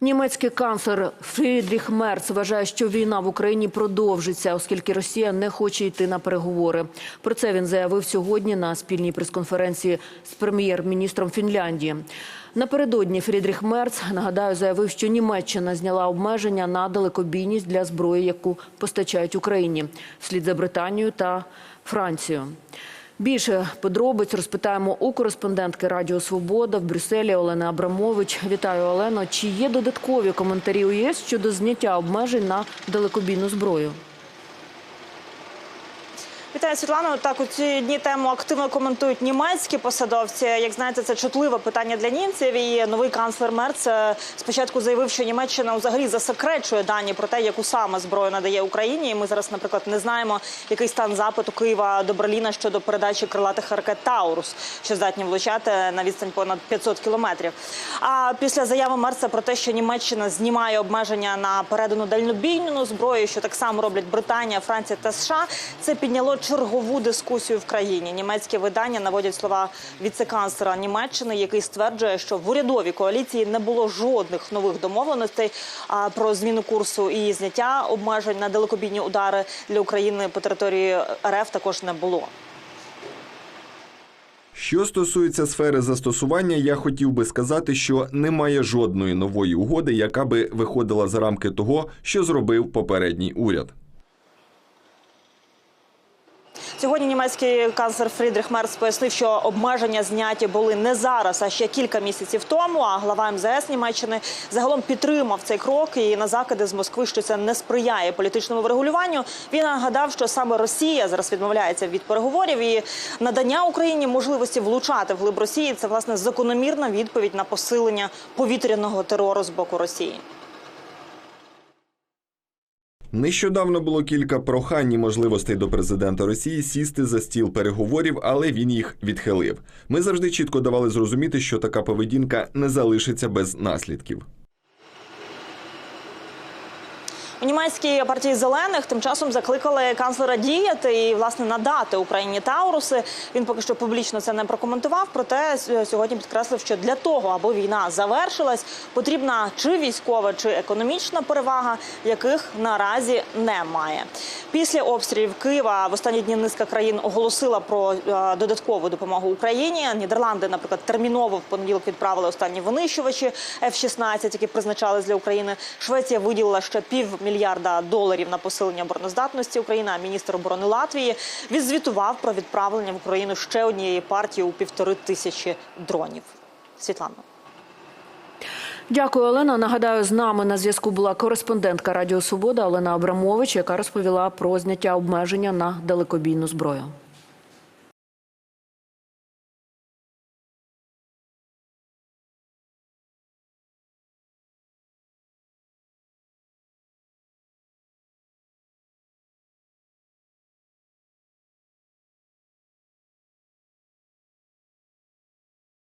Німецький канцлер Фрідріх Мерц вважає, що війна в Україні продовжиться, оскільки Росія не хоче йти на переговори. Про це він заявив сьогодні на спільній прес-конференції з прем'єр-міністром Фінляндії. Напередодні Фрідріх Мерц, нагадаю, заявив, що Німеччина зняла обмеження на далекобійність для зброї, яку постачають Україні, вслід за Британією та Францією. Більше подробиць розпитаємо у кореспондентки Радіо Свобода в Брюсселі Олени Абрамович. Вітаю, Олено. Чи є додаткові коментарі у ЄС щодо зняття обмежень на далекобійну зброю? Вітаю, Світлано. Так, у ці дні тему активно коментують німецькі посадовці. Як знаєте, це чутливе питання для німців. І новий канцлер Мерц е, спочатку заявив, що Німеччина взагалі засекречує дані про те, яку саме зброю надає Україні. І ми зараз, наприклад, не знаємо, який стан запиту Києва до Берліна щодо передачі крилатих ракет Таурус, що здатні влучати на відстань понад 500 кілометрів. А після заяви Мерца про те, що Німеччина знімає обмеження на передану дальнобійну зброю, що так само роблять Британія, Франція та США, це підняло чергову дискусію в країні. Німецькі видання наводять слова віце-канцлера Німеччини, який стверджує, що в урядовій коаліції не було жодних нових домовленостей про зміну курсу і зняття обмежень на далекобійні удари для України по території РФ також не було. Що стосується сфери застосування, я хотів би сказати, що немає жодної нової угоди, яка би виходила за рамки того, що зробив попередній уряд. Сьогодні німецький канцлер Фрідріх Мерц пояснив, що обмеження зняті були не зараз, а ще кілька місяців тому. А глава МЗС Німеччини загалом підтримав цей крок і на закиди з Москви, що це не сприяє політичному врегулюванню. Він нагадав, що саме Росія зараз відмовляється від переговорів і надання Україні можливості влучати в глиб Росії. Це власне закономірна відповідь на посилення повітряного терору з боку Росії. Нещодавно було кілька прохань і можливостей до президента Росії сісти за стіл переговорів, але він їх відхилив. Ми завжди чітко давали зрозуміти, що така поведінка не залишиться без наслідків. У німецькій партії зелених тим часом закликали канцлера діяти і власне надати Україні Тауруси. Він поки що публічно це не прокоментував. Проте сьогодні підкреслив, що для того, аби війна завершилась, потрібна чи військова, чи економічна перевага, яких наразі немає. Після обстрілів Києва в останні дні низка країн оголосила про е, додаткову допомогу Україні. Нідерланди, наприклад, терміново в понеділок відправили останні винищувачі F-16, які призначали для України. Швеція виділила ще пів мільярда доларів на посилення обороноздатності України. А міністр оборони Латвії відзвітував про відправлення в Україну ще однієї партії у півтори тисячі дронів. Світлана. Дякую, Олена. Нагадаю, з нами на зв'язку була кореспондентка Радіо Свобода Олена Абрамович, яка розповіла про зняття обмеження на далекобійну зброю.